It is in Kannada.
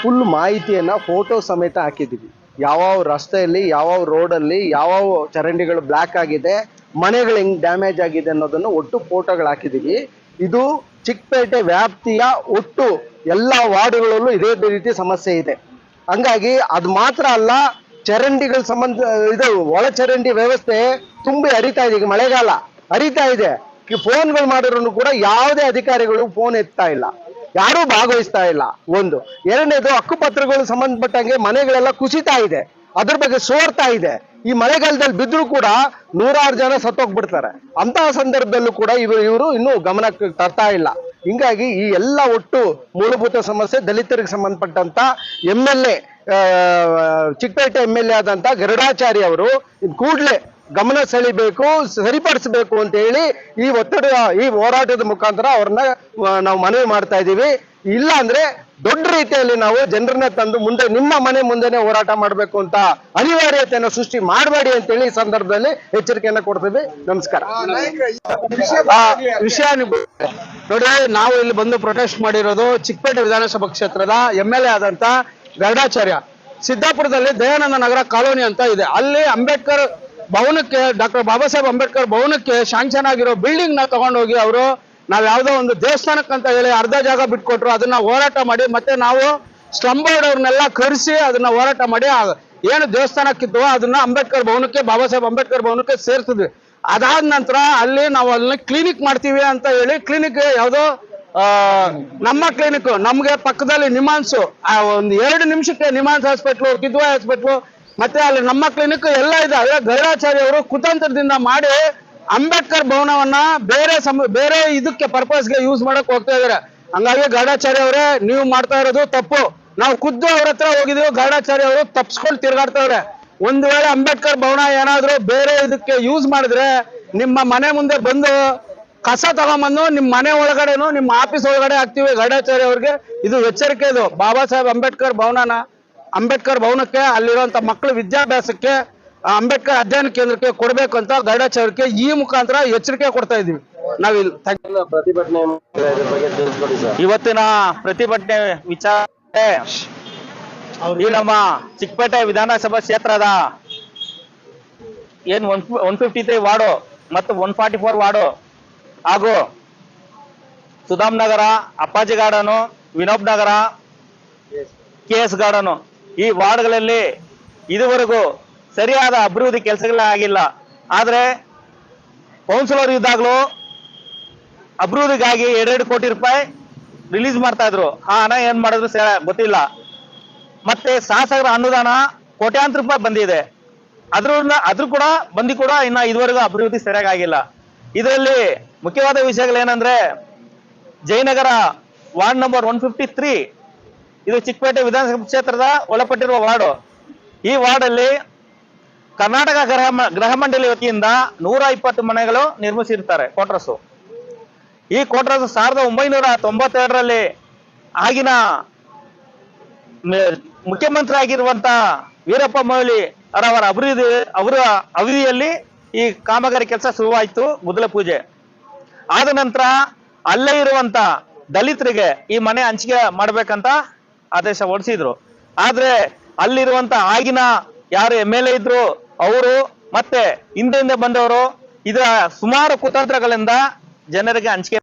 ಫುಲ್ ಮಾಹಿತಿಯನ್ನ ಫೋಟೋ ಸಮೇತ ಹಾಕಿದ್ದೀವಿ. ಯಾವ್ಯಾವ ರಸ್ತೆಯಲ್ಲಿ, ಯಾವ್ಯಾವ ರೋಡಲ್ಲಿ ಯಾವ್ಯಾವ ಚರಂಡಿಗಳು ಬ್ಲ್ಯಾಕ್ ಆಗಿದೆ, ಮನೆಗಳು ಹೆಂಗ್ ಡ್ಯಾಮೇಜ್ ಆಗಿದೆ ಅನ್ನೋದನ್ನು ಒಟ್ಟು ಫೋಟೋಗಳು ಹಾಕಿದ್ದೀವಿ. ಇದು ಚಿಕ್ಕಪೇಟೆ ವ್ಯಾಪ್ತಿಯ ಒಟ್ಟು ಎಲ್ಲ ವಾರ್ಡ್ಗಳಲ್ಲೂ ಇದೇ ರೀತಿ ಸಮಸ್ಯೆ ಇದೆ. ಹಂಗಾಗಿ ಅದು ಮಾತ್ರ ಅಲ್ಲ, ಚರಂಡಿಗಳ ಸಂಬಂಧ, ಇದು ಒಳ ಚರಂಡಿ ವ್ಯವಸ್ಥೆ ತುಂಬಿ ಹರಿತಾ ಇದೆ. ಈಗ ಮಳೆಗಾಲ ಹರಿತಾ ಇದೆ. ಫೋನ್ಗಳು ಮಾಡಿದ್ರು ಕೂಡ ಯಾವುದೇ ಅಧಿಕಾರಿಗಳು ಫೋನ್ ಎತ್ತಾ ಇಲ್ಲ. ಯಾರೂ ಭಾಗವಹಿಸ್ತಾ ಇಲ್ಲ. ಒಂದು. ಎರಡನೇದು ಹಕ್ಕುಪತ್ರಗಳು ಸಂಬಂಧಪಟ್ಟಂಗೆ ಮನೆಗಳೆಲ್ಲ ಕುಸಿತಾ ಇದೆ. ಅದ್ರ ಬಗ್ಗೆ ಸೋರ್ತಾ ಇದೆ. ಈ ಮಳೆಗಾಲದಲ್ಲಿ ಬಿದ್ದರೂ ಕೂಡ ನೂರಾರು ಜನ ಸತ್ತೋಗ್ಬಿಡ್ತಾರೆ. ಅಂತಹ ಸಂದರ್ಭದಲ್ಲೂ ಕೂಡ ಇವರು ಇವರು ಇನ್ನೂ ಗಮನಕ್ಕೆ ತರ್ತಾ ಇಲ್ಲ. ಹಿಂಗಾಗಿ ಈ ಎಲ್ಲ ಒಟ್ಟು ಮೂಲಭೂತ ಸಮಸ್ಯೆ ದಲಿತರಿಗೆ ಸಂಬಂಧಪಟ್ಟಂತ M L A Chickpet M L A ಆದಂತ ಗರುಡಾಚಾರಿ ಅವರು ಕೂಡಲೇ ಗಮನ ಸೆಳಿಬೇಕು ಸರಿಪಡಿಸಬೇಕು ಅಂತ ಹೇಳಿ ಈ ಒತ್ತಡ ಈ ಹೋರಾಟದ ಮುಖಾಂತರ ಅವ್ರನ್ನ ನಾವು ಮನವಿ ಮಾಡ್ತಾ ಇದ್ದೀವಿ. ಇಲ್ಲ ಅಂದ್ರೆ ದೊಡ್ಡ ರೀತಿಯಲ್ಲಿ ನಾವು ಜನರನ್ನ ತಂದು ಮುಂದೆ ನಿಮ್ಮ ಮನೆ ಮುಂದೆನೆ ಹೋರಾಟ ಮಾಡಬೇಕು ಅಂತ ಅನಿವಾರ್ಯತೆಯನ್ನು ಸೃಷ್ಟಿ ಮಾಡಬೇಡಿ ಅಂತ ಹೇಳಿ ಈ ಸಂದರ್ಭದಲ್ಲಿ ಎಚ್ಚರಿಕೆಯನ್ನ ಕೊಡ್ತೀವಿ. ನಮಸ್ಕಾರ. ವಿಷಯ ನೋಡಿ ನಾವು ಇಲ್ಲಿ ಬಂದು ಪ್ರೊಟೆಸ್ಟ್ ಮಾಡಿರೋದು ಚಿಕ್ಕಪೇಟೆ ವಿಧಾನಸಭಾ ಕ್ಷೇತ್ರದ ಎಂ ಎಲ್ ಎ ಆದಂತ ಗರುಡಾಚಾರ್ಯ. ಸಿದ್ದಾಪುರದಲ್ಲಿ ದಯಾನಂದ ನಗರ ಕಾಲೋನಿ ಅಂತ ಇದೆ. ಅಲ್ಲಿ ಅಂಬೇಡ್ಕರ್ ಭವನಕ್ಕೆ, ಡಾಕ್ಟರ್ ಬಾಬಾ ಸಾಹೇಬ್ ಅಂಬೇಡ್ಕರ್ ಭವನಕ್ಕೆ ಶಾಂಕ್ಷನ್ ಆಗಿರೋ ಬಿಲ್ಡಿಂಗ್ನ ತಗೊಂಡೋಗಿ ಅವರು ನಾವು ಯಾವ್ದೋ ಒಂದು ದೇವಸ್ಥಾನಕ್ಕೆ ಅಂತ ಹೇಳಿ ಅರ್ಧ ಜಾಗ ಬಿಟ್ಕೊಟ್ರು, ಅದನ್ನ ಹೋರಾಟ ಮಾಡಿ ಮತ್ತೆ ನಾವು ಸ್ಲಮ್ ಬೋರ್ಡ್ ಅವ್ರನ್ನೆಲ್ಲ ಕರೆಸಿ ಅದನ್ನ ಹೋರಾಟ ಮಾಡಿ ಏನು ದೇವಸ್ಥಾನಕ್ಕಿದ್ವೋ ಅದನ್ನ ಅಂಬೇಡ್ಕರ್ ಭವನಕ್ಕೆ ಬಾಬಾ ಸಾಹೇಬ್ ಅಂಬೇಡ್ಕರ್ ಭವನಕ್ಕೆ ಸೇರ್ತಿದ್ವಿ ಅದಾದ ನಂತರ ಅಲ್ಲಿ ನಾವು ಅಲ್ಲಿ ಕ್ಲಿನಿಕ್ ಮಾಡ್ತೀವಿ ಅಂತ ಹೇಳಿ ಕ್ಲಿನಿಕ್ ಯಾವ್ದೋ ನಮ್ಮ ಕ್ಲಿನಿಕ್ ನಮ್ಗೆ ಪಕ್ಕದಲ್ಲಿ ನಿಮಾನ್ಸು ಒಂದು ಎರಡು ನಿಮಿಷಕ್ಕೆ ನಿಮಾನ್ಸ್ ಹಾಸ್ಪಿಟ್ಲು ಕಿದ್ವಾ ಹಾಸ್ಪಿಟ್ಲು ಮತ್ತೆ ಅಲ್ಲಿ ನಮ್ಮ ಕ್ಲಿನಿಕ್ ಎಲ್ಲ ಇದೆ. ಗೈರಾಚಾರ್ಯ ಅವರು ಕುತಂತ್ರದಿಂದ ಮಾಡಿ ಅಂಬೇಡ್ಕರ್ ಭವನವನ್ನ ಬೇರೆ ಸಮ, ಬೇರೆ ಇದಕ್ಕೆ ಪರ್ಪಸ್ಗೆ ಯೂಸ್ ಮಾಡಕ್ ಹೋಗ್ತಾ ಇದಾರೆ. ಹಂಗಾಗಿ ಗೌಡಾಚಾರ್ಯ ಅವರೇ, ನೀವು ಮಾಡ್ತಾ ಇರೋದು ತಪ್ಪು. ನಾವು ಖುದ್ದು ಅವ್ರ ಹತ್ರ ಹೋಗಿದೀವಿ ಗೌಡಾಚಾರ್ಯ ಅವರು ತಪ್ಸ್ಕೊಂಡು ತಿರ್ಗಾಡ್ತಾವ್ರೆ ಒಂದ್ ವೇಳೆ ಅಂಬೇಡ್ಕರ್ ಭವನ ಏನಾದ್ರು ಬೇರೆ ಇದಕ್ಕೆ ಯೂಸ್ ಮಾಡಿದ್ರೆ ನಿಮ್ಮ ಮನೆ ಮುಂದೆ ಬಂದು ಕಸ ತಗೊಂಬಂದು ನಿಮ್ಮ ಮನೆ ಒಳಗಡೆನು, ನಿಮ್ಮ ಆಫೀಸ್ ಒಳಗಡೆ ಹಾಕ್ತಿವಿ ಗೌಡಾಚಾರ್ಯ ಅವ್ರಿಗೆ. ಇದು ಎಚ್ಚರಿಕೆ ಇದು. ಬಾಬಾ ಸಾಹೇಬ್ ಅಂಬೇಡ್ಕರ್ ಭವನನ ಅಂಬೇಡ್ಕರ್ ಭವನಕ್ಕೆ ಅಲ್ಲಿರುವಂತ ಮಕ್ಕಳ ವಿದ್ಯಾಭ್ಯಾಸಕ್ಕೆ ಆ ಅಂಬೇಡ್ಕರ್ ಅಧ್ಯಯನ ಕೇಂದ್ರಕ್ಕೆ ಕೊಡಬೇಕು ಅಂತ ಗೈಡಾಚಾರ್ಯಕ್ಕೆ ಈ ಮುಖಾಂತರ ಎಚ್ಚರಿಕೆ ಕೊಡ್ತಾ ಇದೀವಿ ನಾವಿಲ್ಲಿ ಪ್ರತಿಭಟನೆ ಬಗ್ಗೆ ತಿಳಿಸ್ಕೊಡಿ ಸರ್. ಇವತ್ತಿನ ಪ್ರತಿಭಟನೆ ವಿಚಾರ ಈ ನಮ್ಮ ಚಿಕ್ಕಪೇಟೆ ವಿಧಾನಸಭಾ ಕ್ಷೇತ್ರದ ಏನ್ one one fifty three ward ಮತ್ತು ಒನ್ ಫಾರ್ಟಿ ಫೋರ್ ವಾರ್ಡು ಹಾಗೂ Sudham Nagar Appaji garden Vinoba Nagar K S garden. ಈ ವಾರ್ಡ್ಗಳಲ್ಲಿ ಇದುವರೆಗೂ ಸರಿಯಾದ ಅಭಿವೃದ್ಧಿ ಕೆಲಸಗಳೇ ಆಗಿಲ್ಲ. ಆದ್ರೆ ಕೌನ್ಸಿಲರ್ ಇದ್ದಾಗಲೂ ಅಭಿವೃದ್ಧಿಗಾಗಿ ಎರಡೆರಡು ಕೋಟಿ ರೂಪಾಯಿ ರಿಲೀಸ್ ಮಾಡ್ತಾ ಇದ್ರು. ಆ ಹಣ ಏನ್ ಮಾಡಿದ್ರು ಗೊತ್ತಿಲ್ಲ. ಮತ್ತೆ ಶಾಸಕರ ಅನುದಾನ ಕೋಟ್ಯಾಂತರ ರೂಪಾಯಿ ಬಂದಿದೆ. ಅದ್ರಿಂದ ಅದ್ರೂ ಕೂಡ ಬಂದಿ ಕೂಡ ಇನ್ನ ಇದುವರೆಗೂ ಅಭಿವೃದ್ಧಿ ಸರಿಯಾಗಿ ಆಗಿಲ್ಲ ಇದರಲ್ಲಿ ಮುಖ್ಯವಾದ ವಿಷಯಗಳು ಏನಂದ್ರೆ Jayanagar ward number one fifty three ಇದು ಚಿಕ್ಕಪೇಟೆ ವಿಧಾನಸಭಾ ಕ್ಷೇತ್ರದ ಒಳಪಟ್ಟಿರುವ ವಾರ್ಡು. ಈ ವಾರ್ಡಲ್ಲಿ ಕರ್ನಾಟಕ ಗ್ರಹ ಗೃಹ ಮಂಡಳಿ ವತಿಯಿಂದ ನೂರ ಇಪ್ಪತ್ತು ಮನೆಗಳು ನಿರ್ಮಿಸಿರ್ತಾರೆ ಕ್ವಾರ್ಟರ್ಸು ಈ ಕೋಟ್ರಾಸ್ ಸಾವಿರದ ಒಂಬೈನೂರ ತೊಂಬತ್ತೆರಡರಲ್ಲಿ ಆಗಿನ ಮುಖ್ಯಮಂತ್ರಿ ಆಗಿರುವಂತ ವೀರಪ್ಪ ಮೊಯ್ಲಿ ಅವರ ಅಭಿವೃದ್ಧಿ, ಅವರ ಅವಧಿಯಲ್ಲಿ ಈ ಕಾಮಗಾರಿ ಕೆಲಸ ಶುರುವಾಯಿತು ಮೊದಲ ಪೂಜೆ. ಆದ ನಂತರ ಅಲ್ಲೇ ಇರುವಂತ ದಲಿತರಿಗೆ ಈ ಮನೆ ಹಂಚಿಕೆ ಮಾಡ್ಬೇಕಂತ ಆದೇಶ ಹೊರಡಿಸಿದ್ರು. ಆದ್ರೆ ಅಲ್ಲಿರುವಂತ ಆಗಿನ ಯಾರು ಎಂ ಎಲ್ ಇದ್ರು, ಅವರು ಮತ್ತೆ ಹಿಂದೆ ಹಿಂದೆ ಬಂದವರು, ಇದರ ಸುಮಾರು ಕುತಂತ್ರಗಳಿಂದ ಜನರಿಗೆ ಹಂಚಿಕೆ